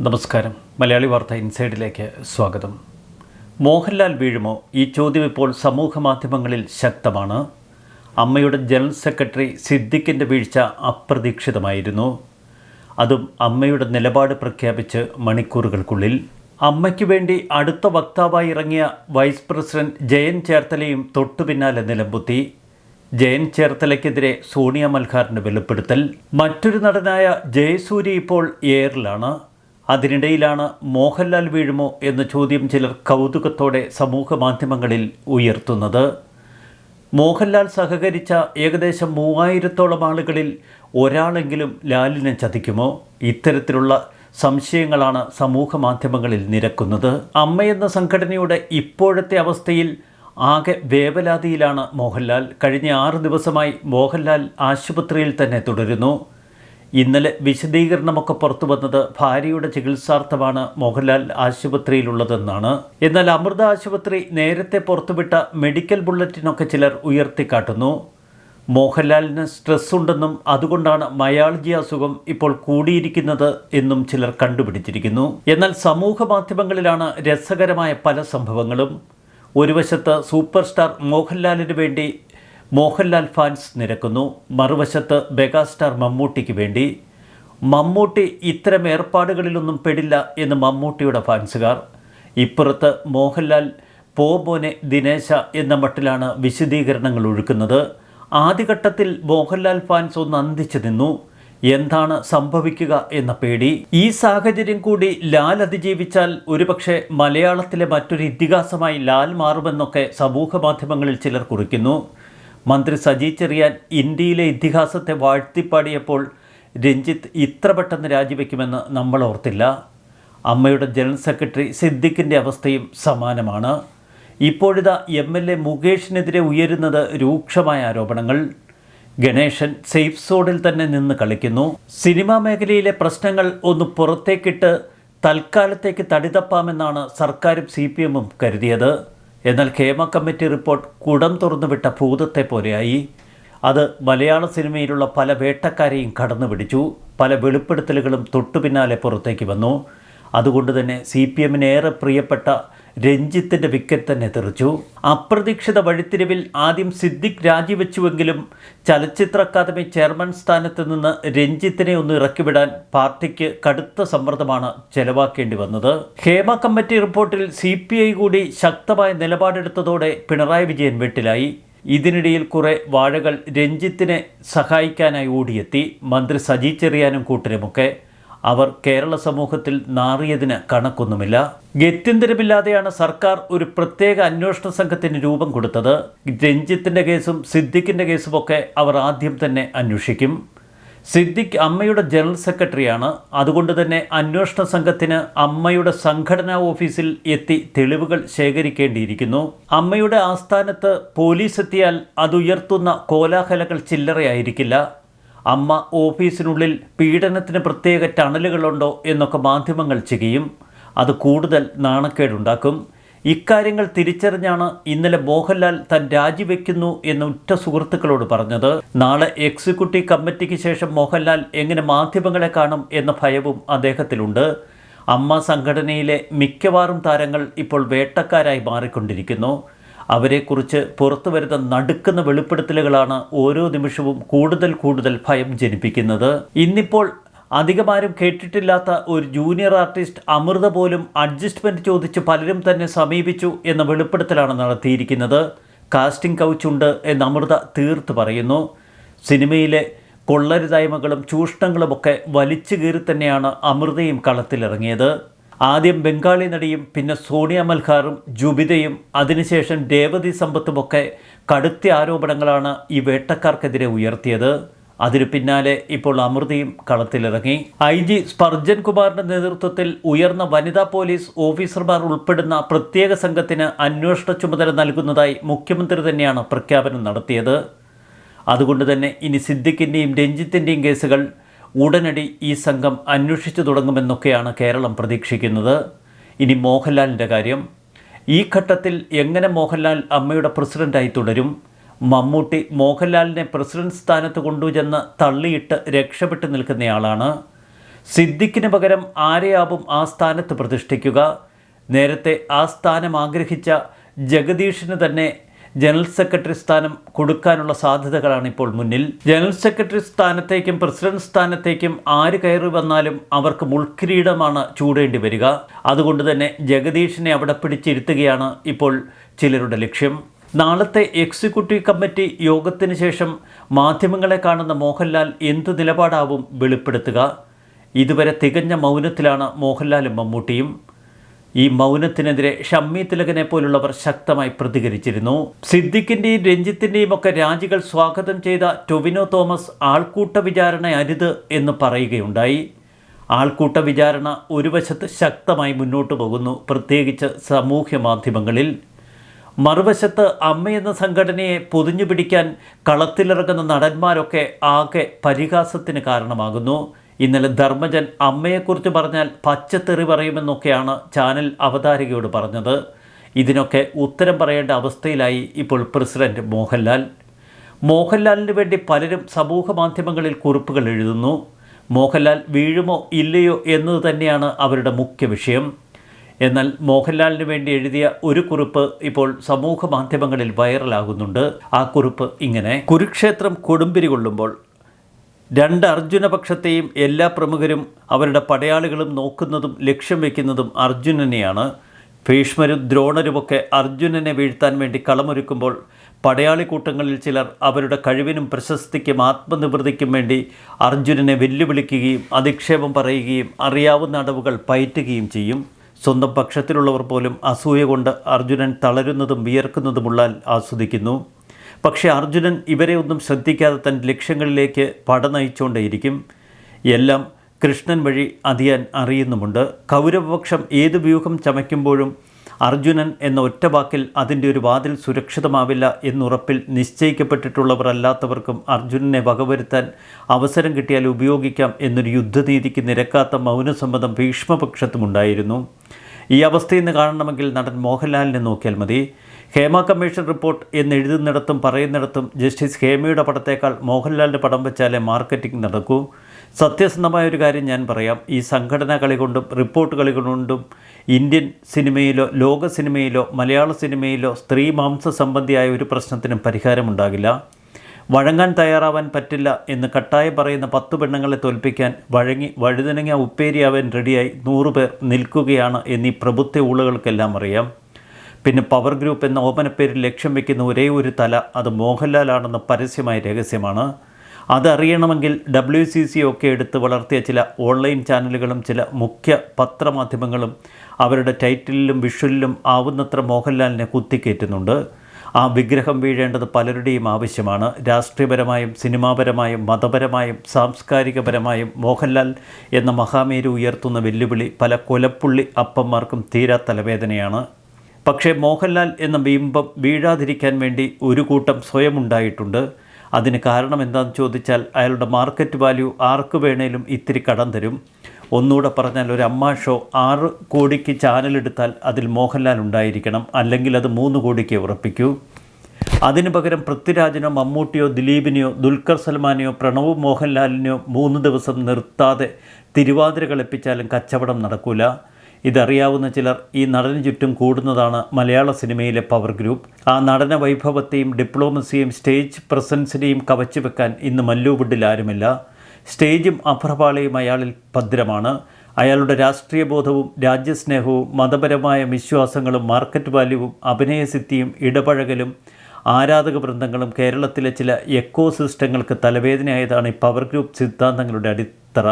നമസ്കാരം. മലയാളി വാർത്ത ഇൻസൈഡിലേക്ക് സ്വാഗതം. മോഹൻലാൽ വീഴുമോ? ഈ ചോദ്യം ഇപ്പോൾ സമൂഹ മാധ്യമങ്ങളിൽ ശക്തമാണ്. അമ്മയുടെ ജനറൽ സെക്രട്ടറി സിദ്ദിഖിന്റെ വീഴ്ച അപ്രതീക്ഷിതമായിരുന്നു. അതും അമ്മയുടെ നിലപാട് പ്രഖ്യാപിച്ച് മണിക്കൂറുകൾക്കുള്ളിൽ. അമ്മയ്ക്ക് വേണ്ടി അടുത്ത വക്താവായി ഇറങ്ങിയ വൈസ് പ്രസിഡന്റ് ജയൻ ചേർത്തലയും തൊട്ടുപിന്നാലെ നിലമ്പുത്തി ജയൻ ചേർത്തലയ്ക്കെതിരെ സോണിയ മൽഹാറിന്റെ വെളിപ്പെടുത്തൽ. മറ്റൊരു നടനായ ജയസൂര്യ ഇപ്പോൾ എയറിലാണ്. അതിനിടയിലാണ് മോഹൻലാൽ വീഴുമോ എന്ന ചോദ്യം ചിലർ കൗതുകത്തോടെ സമൂഹ മാധ്യമങ്ങളിൽ ഉയർത്തുന്നത്. മോഹൻലാൽ സഹകരിച്ച ഏകദേശം മൂവായിരത്തോളം ആളുകളിൽ ഒരാളെങ്കിലും ലാലിനെ ചതിക്കുമോ? ഇത്തരത്തിലുള്ള സംശയങ്ങളാണ് സമൂഹ മാധ്യമങ്ങളിൽ നിരക്കുന്നത്. അമ്മയെന്ന സംഘടനയുടെ ഇപ്പോഴത്തെ അവസ്ഥയിൽ ആകെ വേവലാതിയിലാണ് മോഹൻലാൽ. കഴിഞ്ഞ ആറ് ദിവസമായി മോഹൻലാൽ ആശുപത്രിയിൽ തന്നെ തുടരുന്നു. ഇന്നലെ വിശദീകരണമൊക്കെ പുറത്തു വന്നത് ഭാര്യയുടെ ചികിത്സാർത്ഥമാണ് മോഹൻലാൽ ആശുപത്രിയിലുള്ളതെന്നാണ്. എന്നാൽ അമൃത ആശുപത്രി നേരത്തെ പുറത്തുവിട്ട മെഡിക്കൽ ബുള്ളറ്റിനൊക്കെ ചിലർ ഉയർത്തിക്കാട്ടുന്നു. മോഹൻലാലിന് സ്ട്രെസ് ഉണ്ടെന്നും അതുകൊണ്ടാണ് മയാൾജി അസുഖം ഇപ്പോൾ കൂടിയിരിക്കുന്നത് എന്നും ചിലർ കണ്ടുപിടിച്ചിരിക്കുന്നു. എന്നാൽ സമൂഹ മാധ്യമങ്ങളിലാണ് രസകരമായ പല സംഭവങ്ങളും. ഒരു വശത്ത് സൂപ്പർ സ്റ്റാർ മോഹൻലാലിന് വേണ്ടി മോഹൻലാൽ ഫാൻസ് നിരക്കുന്നു. മറുവശത്ത് മെഗാസ്റ്റാർ മമ്മൂട്ടിക്ക് വേണ്ടി. മമ്മൂട്ടി ഇത്തരം ഏർപ്പാടുകളിലൊന്നും പെടില്ല എന്ന് മമ്മൂട്ടിയുടെ ഫാൻസുകാർ. ഇപ്പുറത്ത് മോഹൻലാൽ പോബോനെ ദിനേശ എന്ന മട്ടിലാണ് വിശദീകരണങ്ങൾ ഒഴുക്കുന്നത്. ആദ്യഘട്ടത്തിൽ മോഹൻലാൽ ഫാൻസ് ഒന്ന് അന്തിച്ചു നിന്നു. എന്താണ് സംഭവിക്കുക എന്ന പേടി. ഈ സാഹചര്യം കൂടി ലാൽ അതിജീവിച്ചാൽ ഒരുപക്ഷെ മലയാളത്തിലെ മറ്റൊരു ഇതിഹാസമായി ലാൽ മാറുമെന്നൊക്കെ സമൂഹ മാധ്യമങ്ങളിൽ ചിലർ കുറിക്കുന്നു. മന്ത്രി സജി ചെറിയാൻ ഇന്ത്യയിലെ ഇതിഹാസത്തെ വാഴ്ത്തിപ്പാടിയപ്പോൾ രഞ്ജിത്ത് ഇത്ര പെട്ടെന്ന് രാജിവെക്കുമെന്ന് നമ്മൾ ഓർത്തില്ല. അമ്മയുടെ ജനറൽ സെക്രട്ടറി സിദ്ദിഖിന്റെ അവസ്ഥയും സമാനമാണ്. ഇപ്പോഴിതാ എം എൽ എ മുകേഷിനെതിരെ ഉയരുന്നത് രൂക്ഷമായ ആരോപണങ്ങൾ. ഗണേശൻ സേഫ് സോണിൽ തന്നെ നിന്ന് കളിക്കുന്നു. സിനിമാ മേഖലയിലെ പ്രശ്നങ്ങൾ ഒന്ന് പുറത്തേക്കിട്ട് തൽക്കാലത്തേക്ക് തടിതപ്പാമെന്നാണ് സർക്കാരും സി പി എമ്മും കരുതിയത്. എന്നാൽ ഖേമ കമ്മിറ്റി റിപ്പോർട്ട് കുടം തുറന്നുവിട്ട ഭൂതത്തെ പോലെയായി. അത് മലയാള സിനിമയിലുള്ള പല വേട്ടക്കാരെയും കടന്നു പിടിച്ചു. പല വെളിപ്പെടുത്തലുകളും തൊട്ടുപിന്നാലെ പുറത്തേക്ക് വന്നു. അതുകൊണ്ട് തന്നെ സി പി എമ്മിന് ഏറെ പ്രിയപ്പെട്ട രഞ്ജിത്തിന്റെ വിക്കറ്റ് തന്നെ തെറിച്ചു. അപ്രതീക്ഷിത വഴിത്തിരിവിൽ ആദ്യം സിദ്ദിഖ് രാജിവെച്ചുവെങ്കിലും ചലച്ചിത്ര അക്കാദമി ചെയർമാൻ സ്ഥാനത്ത് നിന്ന് രഞ്ജിത്തിനെ ഒന്ന് ഇറക്കിവിടാൻ പാർട്ടിക്ക് കടുത്ത സമ്മർദ്ദമാണ് ചെലവാക്കേണ്ടി വന്നത്. ഹേമ കമ്മിറ്റി റിപ്പോർട്ടിൽ സി കൂടി ശക്തമായ നിലപാടെടുത്തതോടെ പിണറായി വിജയൻ വെട്ടിലായി. ഇതിനിടയിൽ കുറെ വാഴകൾ രഞ്ജിത്തിനെ സഹായിക്കാനായി ഓടിയെത്തി. മന്ത്രി സജി ചെറിയാനും കൂട്ടരുമൊക്കെ. അവർ കേരള സമൂഹത്തിൽ നാറിയതിന് കണക്കൊന്നുമില്ല. ഗത്യന്തരമില്ലാതെയാണ് സർക്കാർ ഒരു പ്രത്യേക അന്വേഷണ സംഘത്തിന് രൂപം കൊടുത്തത്. രഞ്ജിത്തിന്റെ കേസും സിദ്ദിഖിന്റെ കേസുമൊക്കെ അവർ ആദ്യം തന്നെ അന്വേഷിക്കും. സിദ്ദിഖ് അമ്മയുടെ ജനറൽ സെക്രട്ടറിയാണ്. അതുകൊണ്ട് തന്നെ അന്വേഷണ സംഘത്തിന് അമ്മയുടെ സംഘടനാ ഓഫീസിൽ എത്തി തെളിവുകൾ ശേഖരിക്കേണ്ടിയിരിക്കുന്നു. അമ്മയുടെ ആസ്ഥാനത്ത് പോലീസ് എത്തിയാൽ അതുയർത്തുന്ന കോലാഹലങ്ങൾ ചില്ലറയായിരിക്കില്ല. അമ്മ ഓഫീസിനുള്ളിൽ പീഡനത്തിന് പ്രത്യേക ടണലുകളുണ്ടോ എന്നൊക്കെ മാധ്യമങ്ങൾ ചെയ്യും അത് കൂടുതൽ നാണക്കേടുണ്ടാക്കും. ഇക്കാര്യങ്ങൾ തിരിച്ചറിഞ്ഞാണ് ഇന്നലെ മോഹൻലാൽ താൻ രാജിവെക്കുന്നു എന്ന് ഉറ്റ സുഹൃത്തുക്കളോട് പറഞ്ഞത്. നാളെ എക്സിക്യൂട്ടീവ് കമ്മിറ്റിക്ക് ശേഷം മോഹൻലാൽ എങ്ങനെ മാധ്യമങ്ങളെ കാണും എന്ന ഭയവും അദ്ദേഹത്തിലുണ്ട്. അമ്മ സംഘടനയിലെ മിക്കവാറും താരങ്ങൾ ഇപ്പോൾ വേട്ടക്കാരായി മാറിക്കൊണ്ടിരിക്കുന്നു. അവരെക്കുറിച്ച് പുറത്തു വരുന്ന നടുക്കുന്ന വെളിപ്പെടുത്തലുകളാണ് ഓരോ നിമിഷവും കൂടുതൽ കൂടുതൽ ഭയം ജനിപ്പിക്കുന്നത്. ഇന്നിപ്പോൾ അധികമാരും കേട്ടിട്ടില്ലാത്ത ഒരു ജൂനിയർ ആർട്ടിസ്റ്റ് അമൃത പോലും അഡ്ജസ്റ്റ്മെന്റ് ചോദിച്ച് പലരും തന്നെ സമീപിച്ചു എന്ന വെളിപ്പെടുത്തലാണ് നടത്തിയിരിക്കുന്നത്. കാസ്റ്റിംഗ് കൗച്ചുണ്ട് എന്ന് അമൃത തീർത്ത് പറയുന്നു. സിനിമയിലെ കൊള്ളരുതായ്മകളും ചൂഷണങ്ങളുമൊക്കെ വലിച്ചു കീറി തന്നെയാണ് അമൃതയും കളത്തിലിറങ്ങിയത്. ആദ്യം ബംഗാളി നടിയും പിന്നെ സോണിയ മൽഹാറും ജുബിതയും അതിനുശേഷം രേവതി സമ്പത്തുമൊക്കെ കടുത്ത ആരോപണങ്ങളാണ് ഈ വേട്ടക്കാർക്കെതിരെ ഉയർത്തിയത്. അതിനു പിന്നാലെ ഇപ്പോൾ അമൃതിയും കളത്തിലിറങ്ങി. ഐ ജി സ്പർജൻ കുമാറിന്റെ നേതൃത്വത്തിൽ ഉയർന്ന വനിതാ പോലീസ് ഓഫീസർമാർ ഉൾപ്പെടുന്ന പ്രത്യേക സംഘത്തിന് അന്വേഷണ ചുമതല നൽകുന്നതായി മുഖ്യമന്ത്രി തന്നെയാണ് പ്രഖ്യാപനം നടത്തിയത്. അതുകൊണ്ട് തന്നെ ഇനി സിദ്ദിഖിന്റെയും രഞ്ജിത്തിന്റെയും കേസുകൾ ഉടനടി ഈ സംഘം അന്വേഷിച്ചു തുടങ്ങുമെന്നൊക്കെയാണ് കേരളം പ്രതീക്ഷിക്കുന്നത്. ഇനി മോഹൻലാലിന്റെ കാര്യം. ഈ ഘട്ടത്തിൽ എങ്ങനെ മോഹൻലാൽ അമ്മയുടെ പ്രസിഡന്റായി തുടരും? മമ്മൂട്ടി മോഹൻലാലിനെ പ്രസിഡന്റ് സ്ഥാനത്ത് കൊണ്ടുചെന്ന് തള്ളിയിട്ട് രക്ഷപ്പെട്ടു നിൽക്കുന്നയാളാണ്. സിദ്ദിഖിന് പകരം ആരെയാവും ആ സ്ഥാനത്ത് പ്രതിഷ്ഠിക്കുക? നേരത്തെ ആ സ്ഥാനം ആഗ്രഹിച്ച ജഗദീഷിന് തന്നെ ജനറൽ സെക്രട്ടറി സ്ഥാനം കൊടുക്കാനുള്ള സാധ്യതകളാണ് ഇപ്പോൾ മുന്നിൽ. ജനറൽ സെക്രട്ടറി സ്ഥാനത്തേക്കും പ്രസിഡന്റ് സ്ഥാനത്തേക്കും ആര് കയറി വന്നാലും അവർക്ക് മുൾക്കിരീടമാണ് ചൂടേണ്ടി വരിക. അതുകൊണ്ട് തന്നെ ജഗദീഷിനെ അവിടെ പിടിച്ചിരുത്തുകയാണ് ഇപ്പോൾ ചിലരുടെ ലക്ഷ്യം. നാളത്തെ എക്സിക്യൂട്ടീവ് കമ്മിറ്റി യോഗത്തിന് ശേഷം മാധ്യമങ്ങളെ കാണുന്ന മോഹൻലാൽ എന്ത് നിലപാടാവും വെളിപ്പെടുത്തുക? ഇതുവരെ തികഞ്ഞ മൗനത്തിലാണ് മോഹൻലാലും മമ്മൂട്ടിയും. ഈ മൗനത്തിനെതിരെ ഷമ്മി തിലകനെ പോലുള്ളവർ ശക്തമായി പ്രതികരിച്ചിരുന്നു. സിദ്ദിഖിന്റെയും രഞ്ജിത്തിന്റെയും ഒക്കെ രാജികൾ സ്വാഗതം ചെയ്ത ടൊവിനോ തോമസ് ആൾക്കൂട്ട വിചാരണ അരുത് എന്ന് പറയുകയുണ്ടായി. ആൾക്കൂട്ട വിചാരണ ഒരു വശത്ത് ശക്തമായി മുന്നോട്ട് പോകുന്നു പ്രത്യേകിച്ച് സാമൂഹ്യ മാധ്യമങ്ങളിൽ. മറുവശത്ത് അമ്മയെന്ന സംഘടനയെ പൊതിഞ്ഞു പിടിക്കാൻ കളത്തിലിറങ്ങുന്ന നടന്മാരൊക്കെ ആകെ പരിഹാസത്തിന് കാരണമാകുന്നു. ഇന്നലെ ധർമ്മജൻ അമ്മയെക്കുറിച്ച് പറഞ്ഞാൽ പച്ചത്തെറി പറയുമെന്നൊക്കെയാണ് ചാനൽ അവതാരികയോട് പറഞ്ഞത്. ഇതിനൊക്കെ ഉത്തരം പറയേണ്ട അവസ്ഥയിലായി ഇപ്പോൾ പ്രസിഡന്റ് മോഹൻലാൽ. മോഹൻലാലിന് വേണ്ടി പലരും സമൂഹ മാധ്യമങ്ങളിൽ കുറിപ്പുകൾ എഴുതുന്നു. മോഹൻലാൽ വീഴുമോ ഇല്ലയോ എന്നത് തന്നെയാണ് അവരുടെ മുഖ്യ വിഷയം. എന്നാൽ മോഹൻലാലിന് വേണ്ടി എഴുതിയ ഒരു കുറിപ്പ് ഇപ്പോൾ സമൂഹ മാധ്യമങ്ങളിൽ വൈറലാകുന്നുണ്ട്. ആ കുറിപ്പ് ഇങ്ങനെ. കുരുക്ഷേത്രം കൊടുമ്പിരി കൊള്ളുമ്പോൾ രണ്ട് അർജുനപക്ഷത്തെയും എല്ലാ പ്രമുഖരും അവരുടെ പടയാളികളും നോക്കുന്നതും ലക്ഷ്യം വയ്ക്കുന്നതും അർജുനനെയാണ്. ഭീഷ്മരും ദ്രോണരുമൊക്കെ അർജുനനെ വീഴ്ത്താൻ വേണ്ടി കളമൊരുക്കുമ്പോൾ പടയാളി കൂട്ടങ്ങളിൽ ചിലർ അവരുടെ കഴിവിനും പ്രശസ്തിക്കും ആത്മനിവൃത്തിക്കും വേണ്ടി അർജുനനെ വെല്ലുവിളിക്കുകയും അധിക്ഷേപം പറയുകയും അറിയാവുന്ന അടവുകൾ പയറ്റുകയും ചെയ്യും. സ്വന്തം പക്ഷത്തിലുള്ളവർ പോലും അസൂയ കൊണ്ട് അർജുനൻ തളരുന്നതും വിയർക്കുന്നതുമുള്ള ആസ്വദിക്കുന്നു. പക്ഷേ അർജുനൻ ഇവരെ ഒന്നും ശ്രദ്ധിക്കാതെ തന്റെ ലക്ഷ്യങ്ങളിലേക്ക് പട നയിച്ചുകൊണ്ടേയിരിക്കും എല്ലാം കൃഷ്ണൻ വഴി അതിയാൻ അറിയുന്നുമുണ്ട്. കൗരവപക്ഷം ഏത് വ്യൂഹം ചമയ്ക്കുമ്പോഴും അർജുനൻ എന്ന ഒറ്റ വാക്കിൽ അതിന്റെ ഒരു വാതിൽ സുരക്ഷിതമാവില്ല എന്നുറപ്പിൽ നിശ്ചയിക്കപ്പെട്ടിട്ടുള്ളവർ അല്ലാത്തവർക്കും അർജുനനെ വകവരുത്താൻ അവസരം കിട്ടിയാൽ ഉപയോഗിക്കാം എന്നൊരു യുദ്ധനീതിക്ക് നിരക്കാത്ത മൗനസമ്മതം ഭീഷ്മപക്ഷത്തുമുണ്ടായിരുന്നു. ഈ അവസ്ഥയിൽ നിന്ന് കാണണമെങ്കിൽ നടൻ മോഹൻലാലിനെ നോക്കിയാൽ മതി. ഹേമ കമ്മീഷൻ റിപ്പോർട്ട് എന്ന് എഴുതുന്നിടത്തും പറയുന്നിടത്തും ജസ്റ്റിസ് ഹേമയുടെ പടത്തേക്കാൾ മോഹൻലാലിന്റെ പടം വെച്ചാലേ മാർക്കറ്റിംഗ് നടക്കൂ. സത്യസന്ധമായ ഒരു കാര്യം ഞാൻ പറയാം. ഈ സംഘടനാ കളി കൊണ്ടും റിപ്പോർട്ട് കളി കൊണ്ടും ഇന്ത്യൻ സിനിമയിലോ ലോക സിനിമയിലോ മലയാള സിനിമയിലോ സ്ത്രീ മാംസ സംബന്ധിയായ ഒരു പ്രശ്നത്തിനും പരിഹാരമുണ്ടാകില്ല. വഴങ്ങാൻ തയ്യാറാവാൻ പറ്റില്ല എന്ന് കട്ടായം പറയുന്ന പത്ത് പെണ്ണുങ്ങളെ തോൽപ്പിക്കാൻ വഴങ്ങി വഴുതനങ്ങ ഉപ്പേരിയാവാൻ റെഡിയായി നൂറുപേർ നിൽക്കുകയാണ് എന്നീ പ്രഭുത്വ ഊളുകൾക്കെല്ലാം അറിയാം. പിന്നെ പവർ ഗ്രൂപ്പ് എന്ന ഓമനപ്പേരിൽ ലക്ഷ്യം വയ്ക്കുന്ന ഒരേ ഒരു തല അത് മോഹൻലാലാണെന്ന് പരസ്യമായ രഹസ്യമാണ്. അതറിയണമെങ്കിൽ ഡബ്ല്യു സി സി ഒക്കെ എടുത്ത് വളർത്തിയ ചില ഓൺലൈൻ ചാനലുകളും ചില മുഖ്യ പത്രമാധ്യമങ്ങളും അവരുടെ ടൈറ്റിലും വിഷ്വലിലും ആവുന്നത്ര മോഹൻലാലിനെ കുത്തിക്കയറ്റുന്നുണ്ട് ആ വിഗ്രഹം വീഴേണ്ടത് പലരുടെയും ആവശ്യമാണ്. രാഷ്ട്രീയപരമായും സിനിമാപരമായും മതപരമായും സാംസ്കാരികപരമായും മോഹൻലാൽ എന്ന മഹാമേരു ഉയർത്തുന്ന വെല്ലുവിളി പല കൊലപ്പുള്ളി അപ്പന്മാർക്കും തീരാ തലവേദനയാണ്. പക്ഷേ മോഹൻലാൽ എന്ന ബിംബം വീഴാതിരിക്കാൻ വേണ്ടി ഒരു കൂട്ടം സ്വയം ഉണ്ടായിട്ടുണ്ട് അതിന് കാരണം എന്താണെന്ന് ചോദിച്ചാൽ അയാളുടെ മാർക്കറ്റ് വാല്യൂ ആർക്ക് വേണേലും ഇത്തിരി കടം തരും. ഒന്നുകൂടെ പറഞ്ഞാൽ ഒരു അമ്മ ഷോ ആറ് കോടിക്ക് ചാനലെടുത്താൽ അതിൽ മോഹൻലാൽ ഉണ്ടായിരിക്കണം. അല്ലെങ്കിൽ അത് മൂന്ന് കോടിക്ക് ഉറപ്പിക്കൂ. അതിനു പകരം പൃഥ്വിരാജിനോ മമ്മൂട്ടിയോ ദിലീപിനെയോ ദുൽഖർ സൽമാനെയോ പ്രണവ് മോഹൻലാലിനെയോ മൂന്ന് ദിവസം നിർത്താതെ തിരുവാതിര കളിപ്പിച്ചാലും കച്ചവടം നടക്കൂല. ഇതറിയാവുന്ന ചിലർ ഈ നടന് ചുറ്റും കൂടുന്നതാണ് മലയാള സിനിമയിലെ പവർ ഗ്രൂപ്പ് ആ നടന വൈഭവത്തെയും ഡിപ്ലോമസിയും സ്റ്റേജ് പ്രസൻസിനെയും കവച്ചു വെക്കാൻ ഇന്ന് മല്ലൂവുഡിൽ ആരുമില്ല. സ്റ്റേജും അഭ്രപാളയും അയാളിൽ ഭദ്രമാണ്. അയാളുടെ രാഷ്ട്രീയ ബോധവും രാജ്യസ്നേഹവും മതപരമായ വിശ്വാസങ്ങളും മാർക്കറ്റ് വാല്യുവും അഭിനയസിദ്ധിയും ഇടപഴകലും ആരാധക വൃന്ദങ്ങളും കേരളത്തിലെ ചില എക്കോ സിസ്റ്റങ്ങൾക്ക് തലവേദനയായതാണ് ഈ പവർ ഗ്രൂപ്പ് സിദ്ധാന്തങ്ങളുടെ അടിത്തറ.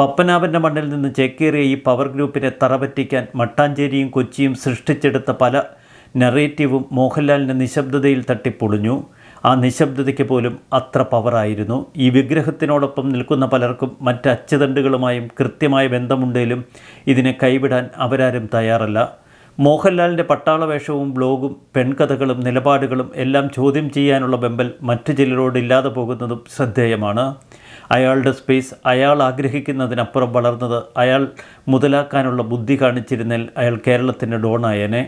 പപ്പനാഭന്റെ മണ്ണിൽ നിന്ന് ചേക്കേറിയ ഈ പവർ ഗ്രൂപ്പിനെ തറപറ്റിക്കാൻ മട്ടാഞ്ചേരിയും കൊച്ചിയും സൃഷ്ടിച്ചെടുത്ത പല നെറേറ്റീവും മോഹൻലാലിന്റെ നിശബ്ദതയിൽ തട്ടിപ്പൊളിഞ്ഞു. ആ നിശബ്ദതയ്ക്ക് പോലും അത്ര പവറായിരുന്നു ഈ വിഗ്രഹത്തിനോടൊപ്പം നിൽക്കുന്ന പലർക്കും മറ്റ് അച്ചുതണ്ടുകളുമായും കൃത്യമായ ബന്ധമുണ്ടെങ്കിലും ഇതിനെ കൈവിടാൻ അവരാരും തയ്യാറല്ല. മോഹൻലാലിന്റെ പട്ടാളവേഷവും ബ്ലോഗും പെൺകഥകളും നിലപാടുകളും എല്ലാം ചോദ്യം ചെയ്യാനുള്ള ബെമ്പൽ മറ്റു ചിലരോടില്ലാതെ പോകുന്നതും ശ്രദ്ധേയമാണ്. അയാളുടെ സ്പേസ് അയാൾ ആഗ്രഹിക്കുന്നതിനപ്പുറം വളർന്നത് അയാൾ മുതലാക്കാനുള്ള ബുദ്ധി കാണിച്ചിരുന്നതിൽ അയാൾ കേരളത്തിന്റെ ഡോണായനെ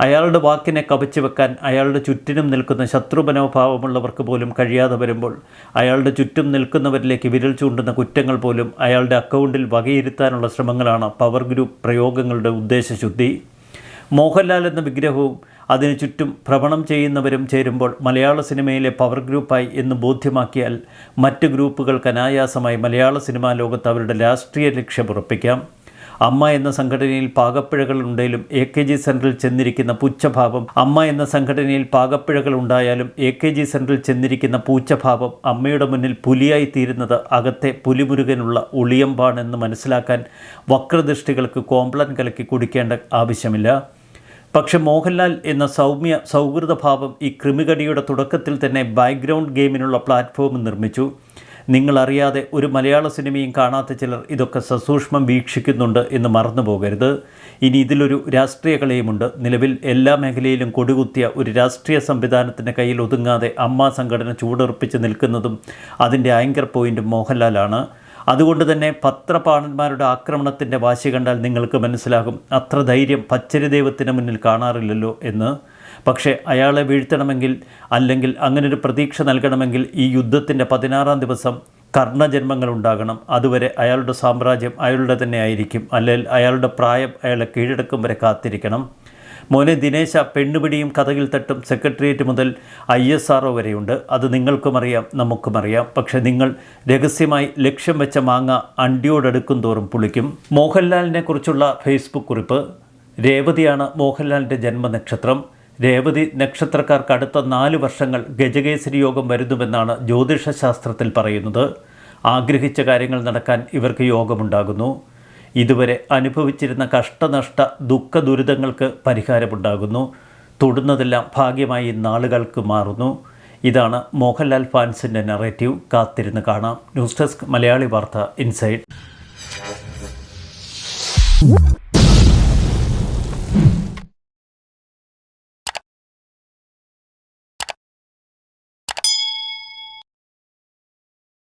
അയാളുടെ വാക്കിനെ കവച്ചു വെക്കാൻ അയാളുടെ ചുറ്റിനും നിൽക്കുന്ന ശത്രുമനോഭാവമുള്ളവർക്ക് പോലും കഴിയാതെ വരുമ്പോൾ അയാളുടെ ചുറ്റും നിൽക്കുന്നവരിലേക്ക് വിരൽ ചൂണ്ടുന്ന കുറ്റങ്ങൾ പോലും അയാളുടെ അക്കൗണ്ടിൽ വകയിരുത്താനുള്ള ശ്രമങ്ങളാണ് പവർ ഗ്രൂപ്പ് പ്രയോഗങ്ങളുടെ ഉദ്ദേശശുദ്ധി. മോഹൻലാൽ എന്ന വിഗ്രഹവും അതിനു ചുറ്റും ഭ്രമണം ചെയ്യുന്നവരും ചേരുമ്പോൾ മലയാള സിനിമയിലെ പവർ ഗ്രൂപ്പായി എന്ന് ബോധ്യമാക്കിയാൽ മറ്റ് ഗ്രൂപ്പുകൾക്ക് അനായാസമായി മലയാള സിനിമാ ലോകത്ത് അവരുടെ രാഷ്ട്രീയ ലക്ഷ്യം ഉറപ്പിക്കാം. അമ്മ എന്ന സംഘടനയിൽ പാകപ്പിഴകൾ ഉണ്ടെങ്കിലും എ കെ ജി സെന്ററിൽ ചെന്നിരിക്കുന്ന പുച്ഛഭാവം അമ്മ എന്ന സംഘടനയിൽ പാകപ്പിഴകൾ ഉണ്ടായാലും എ കെ ജി സെന്ററിൽ ചെന്നിരിക്കുന്ന പൂച്ചഭാവം അമ്മയുടെ മുന്നിൽ പുലിയായി തീരുന്നത് അകത്തെ പുലിമുരുകനുള്ള ഉളിയമ്പാണെന്ന് മനസ്സിലാക്കാൻ വക്രദൃഷ്ടികൾക്ക് കോംപ്ലൻ കലക്കി കുടിക്കേണ്ട ആവശ്യമില്ല. പക്ഷെ മോഹൻലാൽ എന്ന സൗമ്യ സൗഹൃദഭാവം ഈ ക്രിമികടിയുടെ തുടക്കത്തിൽ തന്നെ ബാക്ക്ഗ്രൗണ്ട് ഗെയിമിനുള്ള പ്ലാറ്റ്ഫോം നിർമ്മിച്ചു. നിങ്ങളറിയാതെ ഒരു മലയാള സിനിമയും കാണാത്ത ചിലർ ഇതൊക്കെ സസൂക്ഷ്മം വീക്ഷിക്കുന്നുണ്ട് എന്ന് മറന്നു പോകരുത്. ഇനി ഇതിലൊരു രാഷ്ട്രീയ കളിയുമുണ്ട്. നിലവിൽ എല്ലാ മേഖലയിലും കൊടികുത്തിയ ഒരു രാഷ്ട്രീയ സംവിധാനത്തിന്റെ കയ്യിൽ ഒതുങ്ങാതെ അമ്മ സംഘടന ചൂടുറപ്പിച്ച് നിൽക്കുന്നതും അതിന്റെ ആങ്കർ പോയിന്റും മോഹൻലാലാണ്. അതുകൊണ്ട് തന്നെ പത്രപാണന്മാരുടെ ആക്രമണത്തിന്റെ വാശി കണ്ടാൽ നിങ്ങൾക്ക് മനസ്സിലാകും. അത്ര ധൈര്യം പച്ചരി ദൈവത്തിന് മുന്നിൽ കാണാറില്ലല്ലോ എന്ന്. പക്ഷേ അയാളെ വീഴ്ത്തണമെങ്കിൽ അല്ലെങ്കിൽ അങ്ങനൊരു പ്രതീക്ഷ നൽകണമെങ്കിൽ ഈ യുദ്ധത്തിന്റെ പതിനാറാം ദിവസം കർണജന്മങ്ങൾ ഉണ്ടാകണം. അതുവരെ അയാളുടെ സാമ്രാജ്യം അയാളുടെ തന്നെ ആയിരിക്കും. അല്ലെങ്കിൽ അയാളുടെ പ്രായം അയാളെ കീഴടക്കും വരെ കാത്തിരിക്കണം. മോനെ ദിനേശ പെണ്ണുപിടിയും കഥകിൽ തട്ടും സെക്രട്ടേറിയറ്റ് മുതൽ ഐ എസ് ആർ വരെയുണ്ട്. അത് നമുക്കും അറിയാം. പക്ഷെ നിങ്ങൾ രഹസ്യമായി ലക്ഷ്യം വെച്ച മാങ്ങ അണ്ടിയോടടുക്കും തോറും പുളിക്കും. മോഹൻലാലിനെ കുറിച്ചുള്ള ഫേസ്ബുക്ക് കുറിപ്പ്. രേവതിയാണ് മോഹൻലാലിന്റെ ജന്മനക്ഷത്രം. രേവതി നക്ഷത്രക്കാർക്ക് അടുത്ത നാല് വർഷങ്ങൾ ഗജകേസരി യോഗം വരുന്നുവെന്നാണ് ജ്യോതിഷശാസ്ത്രത്തിൽ പറയുന്നത്. ആഗ്രഹിച്ച കാര്യങ്ങൾ നടക്കാൻ ഇവർക്ക് യോഗമുണ്ടാകുന്നു. ഇതുവരെ അനുഭവിച്ചിരുന്ന കഷ്ടനഷ്ട ദുഃഖ ദുരിതങ്ങൾക്ക് പരിഹാരമുണ്ടാകുന്നു. തൊടുന്നതെല്ലാം ഭാഗ്യമായി നാളുകൾക്ക് മാറുന്നു. ഇതാണ് മോഹൻലാൽ ഫാൻസിന്റെ നെറേറ്റീവ് കാത്തിരുന്ന് കാണാം. ന്യൂസ് ഡെസ്ക് മലയാളി വാർത്ത ഇൻസൈഡ്.